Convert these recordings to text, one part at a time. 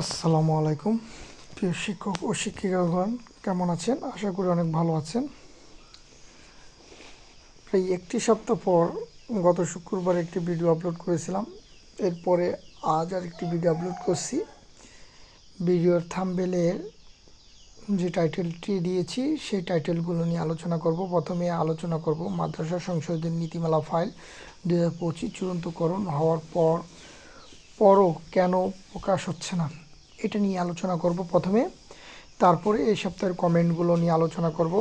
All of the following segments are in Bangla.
আসসালামু আলাইকুম। প্রিয় শিক্ষক ও শিক্ষিকাগণ, কেমন আছেন? আশা করি অনেক ভালো আছেন। প্রায় একটি সপ্তাহ পর গত শুক্রবার একটি ভিডিও আপলোড করেছিলাম। এরপরে আজ আর একটি ভিডিও আপলোড করছি। ভিডিওর থাম্বেলের যে টাইটেলটি দিয়েছি, সেই টাইটেলগুলো নিয়ে আলোচনা করব। প্রথমে আলোচনা করব মাদ্রাসা সংসদের নীতিমালা ফাইল দু হাজার পঁচিশ চূড়ান্তকরণ হওয়ার পর, পরও কেন প্রকাশ হচ্ছে না? এটা নিয়ে আলোচনা করব প্রথমে। তারপরে এই সপ্তাহের কমেন্টগুলো নিয়ে আলোচনা করব।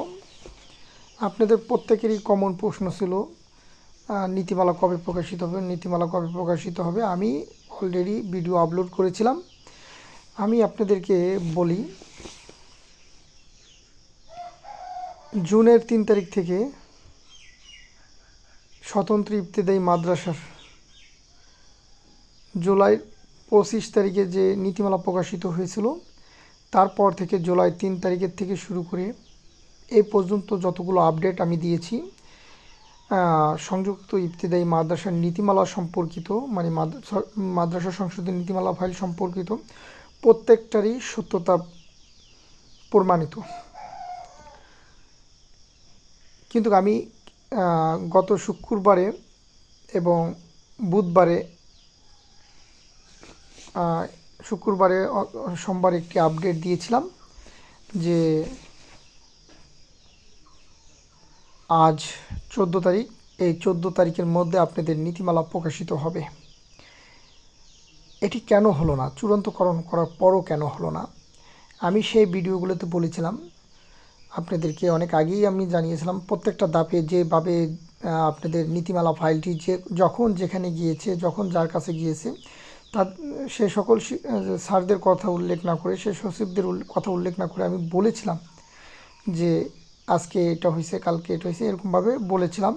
আপনাদের প্রত্যেকেরই কমন প্রশ্ন ছিল নীতিমালা কবে প্রকাশিত হবে? নীতিমালা কবে প্রকাশিত হবে? আমি অলরেডি ভিডিও আপলোড করেছিলাম। আমি আপনাদেরকে বলি, জুনের তিন তারিখ থেকে স্বতন্ত্র ইবতেদায়ী মাদ্রাসার জুলাই পঁচিশ তারিখে যে নীতিমালা প্রকাশিত হয়েছিল, তারপর থেকে জুলাই তিন তারিখের থেকে শুরু করে এই পর্যন্ত যতগুলো আপডেট আমি দিয়েছি সংযুক্ত ইবতেদায়ী মাদ্রাসার নীতিমালা সম্পর্কিত মানে মাদ্রাসা- সংসদের নীতিমালা ফাইল সম্পর্কিত, প্রত্যেকটারই সত্যতা প্রমাণিত। কিন্তু আমি গত শুক্রবারে এবং বুধবারে শুক্রবারে সোমবার একটি আপডেট দিয়েছিলাম যে আজ চোদ্দ তারিখ, এই চোদ্দ তারিখের মধ্যে আপনাদের নীতিমালা প্রকাশিত হবে। এটি কেন হলো না? চূড়ান্তকরণ করার পরও কেন হলো না? আমি সেই ভিডিওগুলোতে বলেছিলাম, আপনাদেরকে অনেক আগেই আমি জানিয়েছিলাম, প্রত্যেকটা দাপে যেভাবে আপনাদের নীতিমালা ফাইলটি যে, যখন যেখানে গিয়েছে, যখন যার কাছে গিয়েছে তার, সে সকল স্যারদের কথা উল্লেখ না করে, সে সচিবদের কথা উল্লেখ না করে আমি বলেছিলাম যে আজকে এটা হয়েছে কালকে এটা হয়েছে এরকমভাবে বলেছিলাম।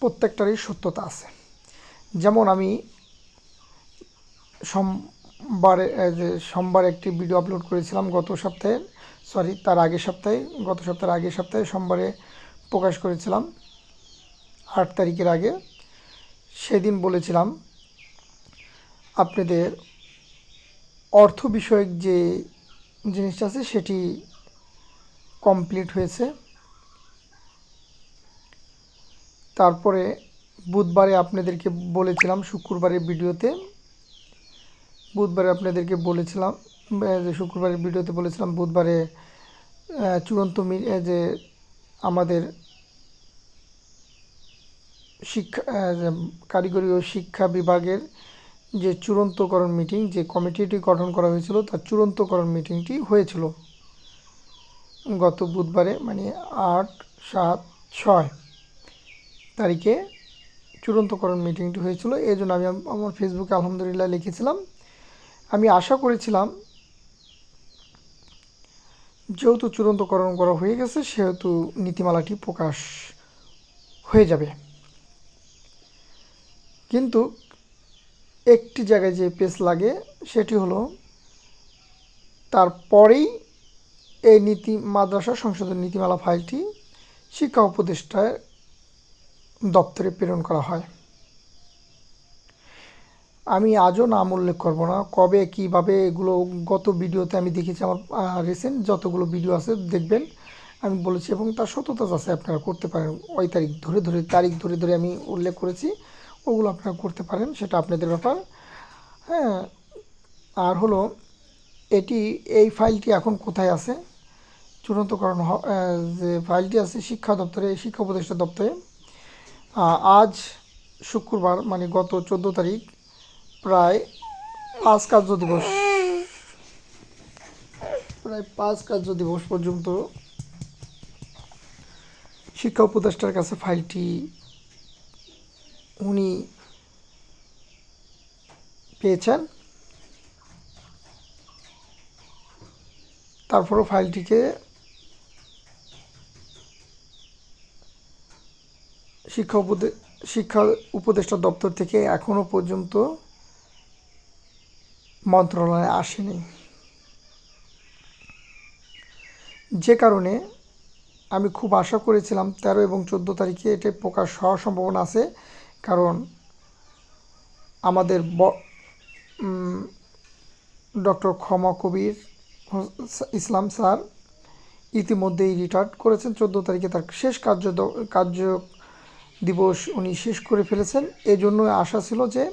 প্রত্যেকটারই সত্যতা আছে। যেমন আমি সোমবারে যে সোমবার একটি ভিডিও আপলোড করেছিলাম গত সপ্তাহে, সরি, তার আগের সপ্তাহে, গত সপ্তাহের আগের সপ্তাহে সোমবারে প্রকাশ করেছিলাম, আট তারিখের আগে। সেদিন বলেছিলাম আপনাদের অর্থ বিষয়ক যে জিনিসটা আছে সেটি কমপ্লিট হয়েছে। তারপরে বুধবারে আপনাদেরকে বলেছিলাম, শুক্রবারের ভিডিওতে, বুধবারে আপনাদেরকে বলেছিলাম যে শুক্রবারের ভিডিওতে বলেছিলাম, বুধবারে চূড়ান্ত যে আমাদের শিক্ষা কারিগরি ও শিক্ষা বিভাগের যে চূড়ান্তকরণ মিটিং যে কমিটিটি গঠন করা হয়েছিল, তার চূড়ান্তকরণ মিটিংটি হয়েছিল। গত বুধবারে মানে আট, সাত, ছয় তারিখে চূড়ান্তকরণ মিটিংটি হয়েছিল। এই জন্য আমি আমার ফেসবুকে আলহামদুলিল্লাহ লিখেছিলাম। আমি আশা করেছিলাম যেহেতু চূড়ান্তকরণ করা হয়ে গেছে, সেহেতু নীতিমালাটি প্রকাশ হয়ে যাবে। কিন্তু একটি জায়গায় যে পেস লাগে, সেটি হলো তারপরেই এই নীতি মাদ্রাসা সংসদের নীতিমালা ফাইলটি শিক্ষা উপদেষ্টার দপ্তরে প্রেরণ করা হয়। আমি আজও নাম উল্লেখ করব না, কবে, কীভাবে এগুলো, গত ভিডিওতে আমি দেখেছি আমার রিসেন্ট যতগুলো ভিডিও আছে দেখবেন। আমি বলেছি এবং তার সততা আছে আপনারা করতে পারেন। ওই তারিখ ধরে ধরে, তারিখ ধরে ধরে আমি উল্লেখ করেছি। ওগুলো আপনারা করতে পারেন, সেটা আপনাদের ব্যাপার। হ্যাঁ আর হলো, এটি, এই ফাইলটি এখন কোথায় আছে? চূড়ান্তকরণ যে ফাইলটি আছে শিক্ষা দপ্তরে, শিক্ষা উপদেষ্টা দপ্তরে। আজ শুক্রবার মানে গত চোদ্দ তারিখ, প্রায় পাঁচ কার্য দিবস। প্রায় পাঁচ কার্য দিবস পর্যন্ত শিক্ষা উপদেষ্টার কাছে ফাইলটি উনি পেয়েছেন। তারপরও ফাইলটিকে শিক্ষা উপদে, শিক্ষা উপদেষ্টা দপ্তর থেকে এখনও পর্যন্ত মন্ত্রণালয়ে আসেনি। যে কারণে আমি খুব আশা করেছিলাম তেরো এবং চোদ্দ তারিখে এটা প্রকাশ হওয়ার সম্ভাবনা আছে। কারণ আমাদের ডক্টর ক্ষমা কবির ইসলাম স্যার ইতিমধ্যেই রিটায়ার্ড করেছেন। চোদ্দ তারিখে তার শেষ কার্য কার্য দিবস উনি শেষ করে ফেলেছেন। এই জন্য আশা ছিল যে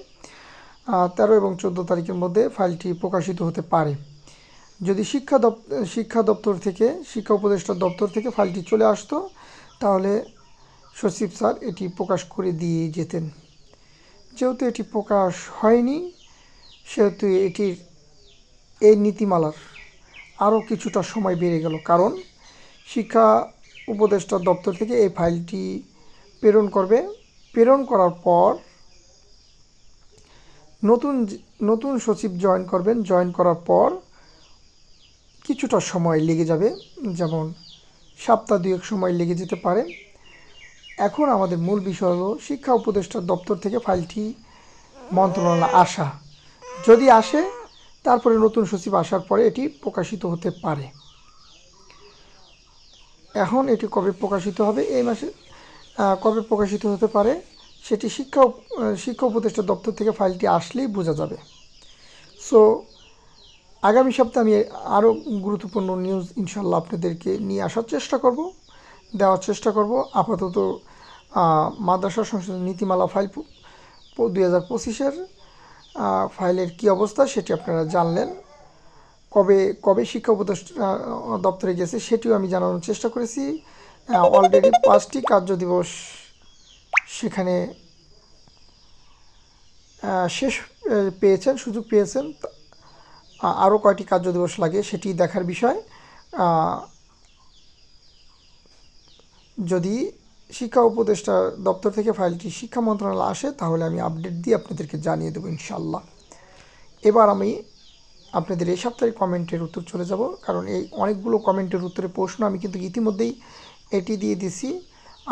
তেরো এবং চোদ্দ তারিখের মধ্যে ফাইলটি প্রকাশিত হতে পারে। যদি শিক্ষা দপ্তর শিক্ষা দপ্তর থেকে, শিক্ষা উপদেষ্টা দপ্তর থেকে ফাইলটি চলে আসতো, তাহলে সচিব স্যার, এটি প্রকাশ করে দিয়ে যেতেন। যেহেতু এটি প্রকাশ হয়নি, সেহেতু এটির এই নীতিমালার আরও কিছুটা সময় বেড়ে গেল। কারণ শিক্ষা উপদেষ্টা দপ্তর থেকে এই ফাইলটি প্রেরণ করবে। প্রেরণ করার পর নতুন নতুন সচিব জয়েন করবেন। জয়েন করার পর কিছুটা সময় লেগে যাবে। যেমন সপ্তাহ দুয়েক সময় লেগে যেতে পারে। এখন আমাদের মূল বিষয় হলো শিক্ষা উপদেষ্টা দপ্তর থেকে ফাইলটি মন্ত্রণালয় আসা। যদি আসে, তারপরে নতুন সচিব আসার পরে এটি প্রকাশিত হতে পারে। এখন এটি কবে প্রকাশিত হবে, এই মাসে কবে প্রকাশিত হতে পারে, সেটি শিক্ষা শিক্ষা উপদেষ্টা দপ্তর থেকে ফাইলটি আসলেই বোঝা যাবে। সো আগামী সপ্তাহে আমি আরও গুরুত্বপূর্ণ নিউজ ইনশাল্লাহ আপনাদেরকে নিয়ে আসার চেষ্টা করব। দেওয়ার চেষ্টা করব। আপাতত মাদ্রাসা সংশোধন নীতিমালা ফাইল দুই হাজার পঁচিশের ফাইলের কী অবস্থা সেটি আপনারা জানলেন। কবে কবে শিক্ষা উপদেষ্টা দপ্তরে গেছে সেটিও আমি জানানোর চেষ্টা করেছি। অলরেডি পাঁচটি কার্য দিবস সেখানে শেষ পেয়েছেন, সুযোগ পেয়েছেন। আরও কয়টি কার্য দিবস লাগে সেটি দেখার বিষয়। যদি শিক্ষা উপদেষ্টা দপ্তর থেকে ফাইলটি শিক্ষা মন্ত্রণালয় আসে, তাহলে আমি আপডেট দিয়ে আপনাদেরকে জানিয়ে দেবো ইনশাল্লাহ এবার আমি আপনাদের এই সপ্তাহের কমেন্টের উত্তর চলে যাব, কারণ এই অনেকগুলো কমেন্টের উত্তরে প্রশ্ন আমি কিন্তু ইতিমধ্যেই এটি দিয়ে দিছি।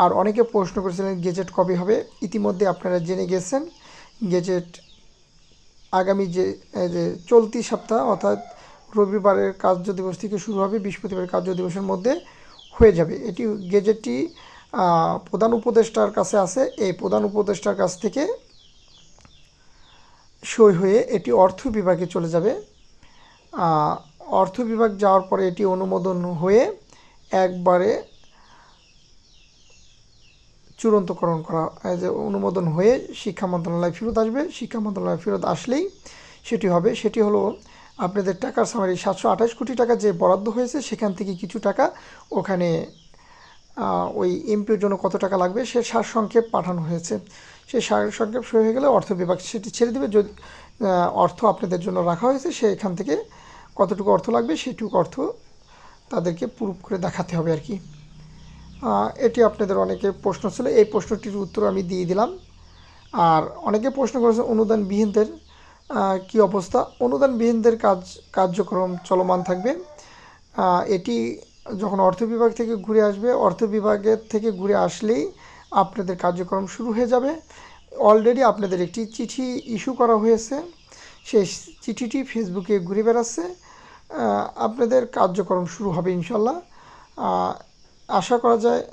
আর অনেকে প্রশ্ন করেছিলেন, গেজেট কবে হবে? ইতিমধ্যে আপনারা জেনে গেছেন, গেজেট আগামী যে যে চলতি সপ্তাহ, অর্থাৎ রবিবারের কার্য দিবস থেকে শুরু হবে বৃহস্পতিবারের কার্য দিবসের মধ্যে। হয়ে যাবে। এটি গেজেটটি প্রধান উপদেষ্টার কাছে আছে। এই প্রধান উপদেষ্টার কাছ থেকে সই হয়ে এটি অর্থ বিভাগে চলে যাবে। অর্থ বিভাগ যাওয়ার পরে এটি অনুমোদন হয়ে একবারে চূড়ান্তকরণ করা যে অনুমোদন হয়ে শিক্ষা মন্ত্রণালয় ফেরত আসবে। শিক্ষা মন্ত্রণালয় ফেরত আসলেই সেটি হবে। সেটি হলো আপনাদের টাকার সামারি সাতশো আঠাশ কোটি টাকা যে বরাদ্দ হয়েছে, সেখান থেকে কিছু টাকা ওখানে ওই এমপির জন্য কত টাকা লাগবে, সে সার সংক্ষেপ পাঠানো হয়েছে। সেই সার সংক্ষেপ সই হয়ে গেলে অর্থ বিভাগ সেটি ছেড়ে দেবে। যদি অর্থ আপনাদের জন্য রাখা হয়েছে সেখান থেকে কতটুকু অর্থ লাগবে, সেটুকু অর্থ তাদেরকে প্রুভ করে দেখাতে হবে আর কি এটি আপনাদের অনেকে প্রশ্ন ছিল। এই প্রশ্নটির উত্তর আমি দিয়ে দিলাম। আর অনেকে প্রশ্ন করেছে অনুদানবিহীনদের কি অবস্থা? অনুদানবিহীনদের কাজ, কার্যক্রম চলমান থাকবে। এটি যখন অর্থ বিভাগ থেকে ঘুরে আসবে, অর্থ বিভাগের থেকে ঘুরে আসলেই আপনাদের কার্যক্রম শুরু হয়ে যাবে। অলরেডি আপনাদের একটি চিঠি ইস্যু করা হয়েছে। সেই চিঠিটি ফেসবুকে ঘুরে বেড়াচ্ছে। আপনাদের কার্যক্রম শুরু হবে ইনশাল্লাহ আশা করা যায়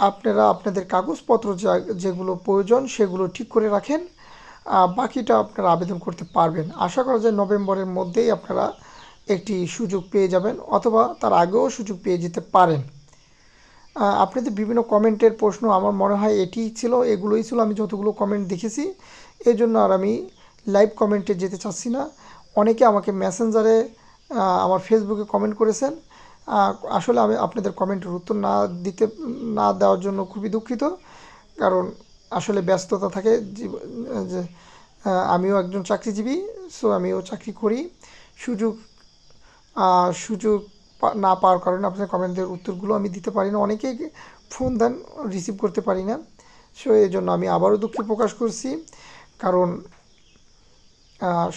আপনারা আপনাদের কাগজপত্র যেগুলো প্রয়োজন সেগুলো ঠিক করে রাখেন। বাকিটা আপনারা আবেদন করতে পারবেন। আশা করা যায় নভেম্বরের মধ্যেই আপনারা একটি সুযোগ পেয়ে যাবেন অথবা তার আগেও সুযোগ পেয়ে যেতে পারেন। আপনাদের বিভিন্ন কমেন্টের প্রশ্ন, আমার মনে হয় এটিই ছিল, এগুলোই ছিল, আমি যতগুলো কমেন্ট দেখেছি। এই জন্য আর আমি লাইভ কমেন্টে যেতে চাচ্ছি না। অনেকে আমাকে মেসেঞ্জারে আমার ফেসবুকে কমেন্ট করেছেন। আসলে আমি আপনাদের কমেন্টের উত্তর না দিতে, না দেওয়ার জন্য খুবই দুঃখিত। কারণ আসলে ব্যস্ততা থাকে যে আমিও একজন চাকরিজীবী সো আমিও চাকরি করি। সুযোগ সুযোগ না পাওয়ার কারণে আপনাদের কমেন্টের উত্তরগুলো আমি দিতে পারি না। অনেকেই ফোন দেন রিসিভ করতে পারি না। সো এই জন্য আমি আবারও দুঃখ প্রকাশ করছি। কারণ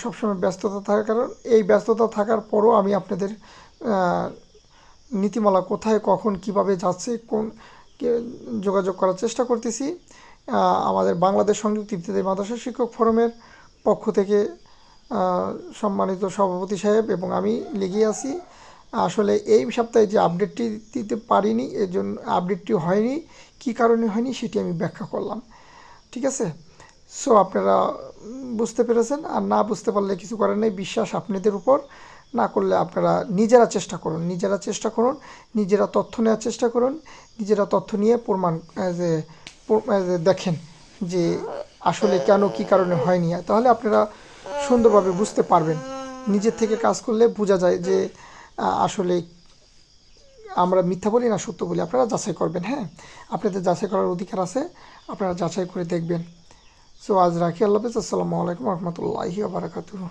সবসময় ব্যস্ততা থাকার কারণ, এই ব্যস্ততা থাকার পরও আমি আপনাদের নীতিমালা কোথায়, কখন, কীভাবে যাচ্ছে, কোন যোগাযোগ করার চেষ্টা করতেছি। আমাদের বাংলাদেশ সংযুক্ত ইফতেদায়ী মাদ্রাসা শিক্ষক ফোরামের পক্ষ থেকে সম্মানিত সভাপতি সাহেব এবং আমি লেগে আছি। আসলে এই সপ্তাহে যে আপডেটটি দিতে পারিনি এর জন্য আপডেটটি হয়নি, কী কারণে হয়নি সেটি আমি ব্যাখ্যা করলাম। ঠিক আছে? সো আপনারা বুঝতে পেরেছেন, আর না বুঝতে পারলে কিছু করার নেই, বিশ্বাস আপনাদের উপর। না করলে আপনারা নিজেরা চেষ্টা করুন, নিজেরা চেষ্টা করুন, নিজেরা তথ্য নেওয়ার চেষ্টা করুন, নিজেরা তথ্য নিয়ে প্রমাণ যে দেখেন যে আসলে কেন কি কারণে হয়নি। তাহলে আপনারা সুন্দরভাবে বুঝতে পারবেন। নিজের থেকে কাজ করলে বোঝা যায় যে আসলে আমরা মিথ্যা বলি না সত্য বলি। আপনারা যাচাই করবেন হ্যাঁ? আপনাদের যাচাই করার অধিকার আছে, আপনারা যাচাই করে দেখবেন। সো আজ রাখি। আল্লাহ হাফেজ। আসসালামু আলাইকুম রহমতুল্লাহি বারাকাতুহ।